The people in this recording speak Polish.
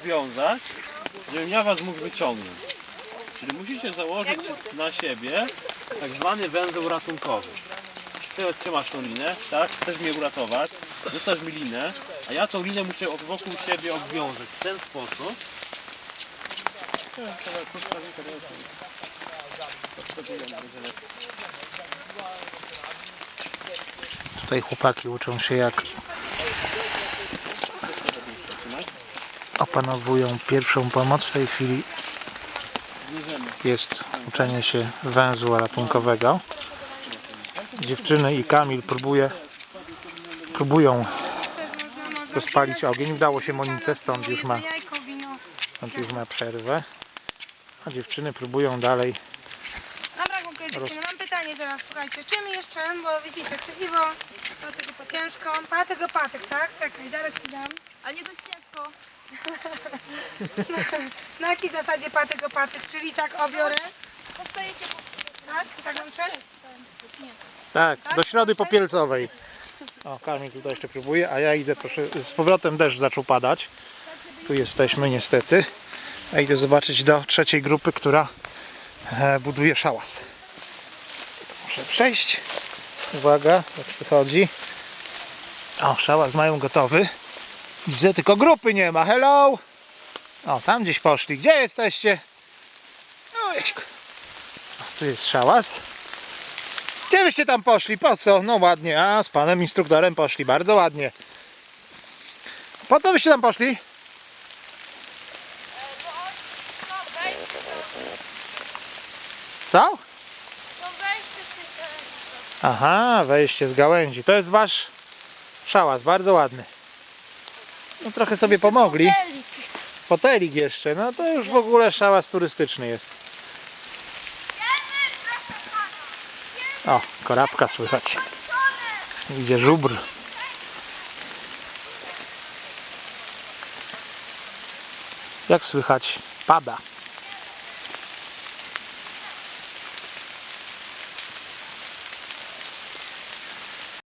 obwiązać, żebym ja was mógł wyciągnąć. Czyli musicie założyć na siebie tak zwany węzeł ratunkowy. Ty trzymasz tą linę, tak? Chcesz mnie uratować, rzucasz mi linę, a ja tą linę muszę wokół siebie obwiązać w ten sposób. Tutaj chłopaki uczą się jak opanowują pierwszą pomoc. W tej chwili jest uczenie się węzła ratunkowego. Dziewczyny i Kamil próbuje, próbują rozpalić ogień. Udało się Monice, stąd już ma, stąd już ma przerwę. A dziewczyny próbują dalej Dobra, dziewczyny. Mam pytanie teraz, słuchajcie. Czym jeszcze, bo widzicie, po ciężko. Patyk o patyk, tak? Czekaj, zaraz ci dam. A nie dość ciężko. Na jakiej zasadzie patyk o patyk? Czyli tak obiorę, Powstajecie po... tak? Tak mam czeć? Tak, do środy popielcowej. O, Kamil tutaj jeszcze próbuje, a ja idę, proszę, z powrotem deszcz zaczął padać. Tu jesteśmy niestety. Ja idę zobaczyć do trzeciej grupy, która e, buduje szałas. Muszę przejść. Uwaga, jak przychodzi. O, szałas mają gotowy. Widzę, tylko grupy nie ma. Hello! O, tam gdzieś poszli. Gdzie jesteście? O, jeśku. O, tu jest szałas. Gdzie byście tam poszli? Po co? No ładnie. A, z panem instruktorem poszli. Bardzo ładnie. Po co byście tam poszli? Co? No Aha, wejście z gałęzi. To jest wasz szałas. Bardzo ładny. No trochę sobie pomogli. Fotelik jeszcze. No to już w ogóle szałas turystyczny jest. O, korabka słychać. Idzie żubr. Jak słychać? Pada.